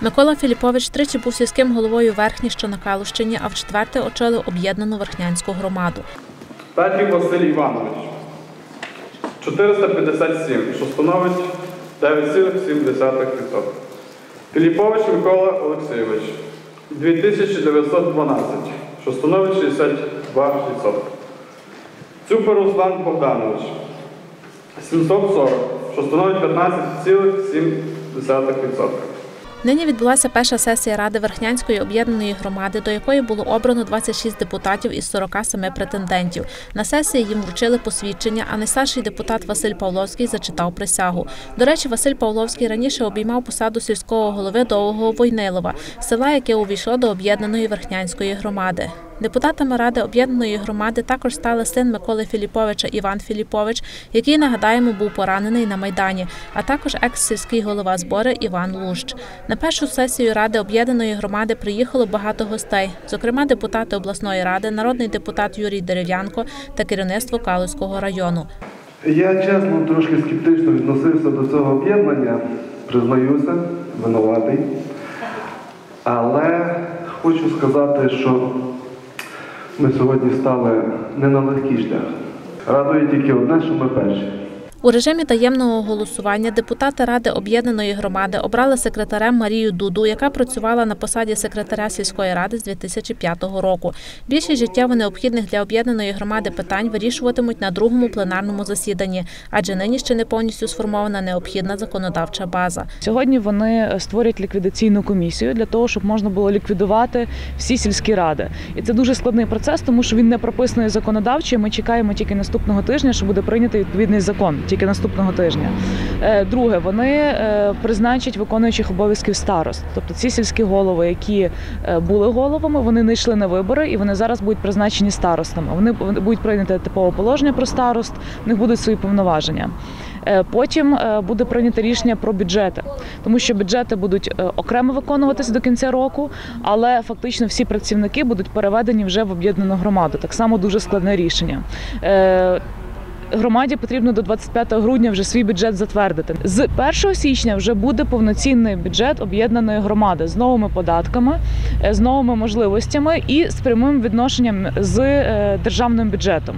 Микола Філіпович тричі був сільським головою Верхні, що на Калущині, а в четверте очолив об'єднану верхнянську громаду. Петрів Василь Іванович 457, що становить 9,7%. Філіпович Микола Олексійович 2912, що становить 62%. Цюпер Руслан Богданович 740, що становить 15,7%. Нині відбулася перша сесія Ради Верхнянської об'єднаної громади, до якої було обрано 26 депутатів із 47 претендентів. На сесії їм вручили посвідчення, а найстарший депутат Василь Павловський зачитав присягу. До речі, Василь Павловський раніше обіймав посаду сільського голови Довгого Войнилова, села, яке увійшло до об'єднаної верхнянської громади. Депутатами Ради об'єднаної громади також стали син Миколи Філіповича Іван Філіпович, який, нагадаємо, був поранений на Майдані, а також екс-сільський голова збори Іван Лущ. На першу сесію Ради об'єднаної громади приїхало багато гостей, зокрема депутати обласної ради, народний депутат Юрій Дерев'янко та керівництво Калузького району. Я чесно трошки скептично відносився до цього об'єднання, признаюся, винуватий. Але хочу сказати, що ми сьогодні стали не на легкий шлях. Радує тільки одне, що ми перші. У режимі таємного голосування депутати Ради об'єднаної громади обрали секретарем Марію Дуду, яка працювала на посаді секретаря сільської ради з 2005 року. Більшість життєво необхідних для об'єднаної громади питань вирішуватимуть на другому пленарному засіданні, адже нині ще не повністю сформована необхідна законодавча база. Сьогодні вони створюють ліквідаційну комісію для того, щоб можна було ліквідувати всі сільські ради. І це дуже складний процес, тому що він не прописаний законодавчо. Ми чекаємо тільки наступного тижня, що буде прийнятий відповідний закон, тільки наступного тижня. Е, Друге, вони е, призначать виконуючих обов'язків старост. Тобто ці сільські голови, які е, були головами, вони не йшли на вибори і вони зараз будуть призначені старостами. Вони будуть прийняти типове положення про старост, в них будуть свої повноваження. Потім буде прийнято рішення про бюджети, тому що бюджети будуть окремо виконуватися до кінця року, але фактично всі працівники будуть переведені вже в об'єднану громаду. Так само дуже складне рішення. Громаді потрібно до 25 грудня вже свій бюджет затвердити. З 1 січня вже буде повноцінний бюджет об'єднаної громади з новими податками, е, з новими можливостями і з прямим відношенням з е, державним бюджетом.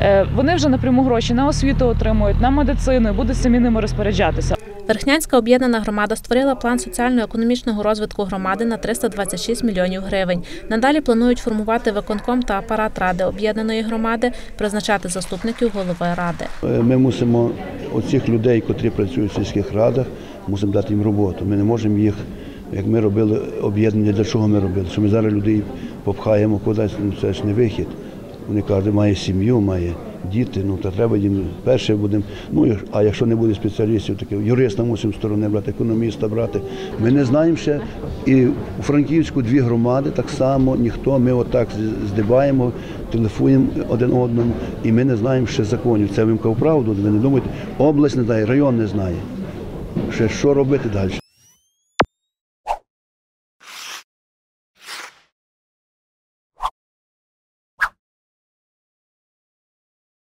Е, Вони вже напряму гроші на освіту отримують, на медицину і будуть самі ними розпоряджатися. Верхнянська об'єднана громада створила план соціально-економічного розвитку громади на 326 мільйонів гривень. Надалі планують формувати виконком та апарат ради об'єднаної громади, призначати заступників голови ради. Е, Ми мусимо оцих людей, котрі працюють в сільських радах, мусимо дати їм роботу. Ми не можемо їх, як ми робили об'єднання, для чого ми робили? Що ми зараз людей попхаємо кудись, ну це ж не вихід. Вони кажуть, має сім'ю, має діти, ну то треба їм перше будемо. Ну а якщо не буде спеціалістів, таке юриста мусимо сторони брати, економіста брати. Ми не знаємо ще. І у Франківську дві громади так само ніхто. Ми отак здибаємо, телефонуємо один одному, і ми не знаємо ще законів. Це вам правду. Ви не думаєте, область не знає, район не знає. Ще що робити далі?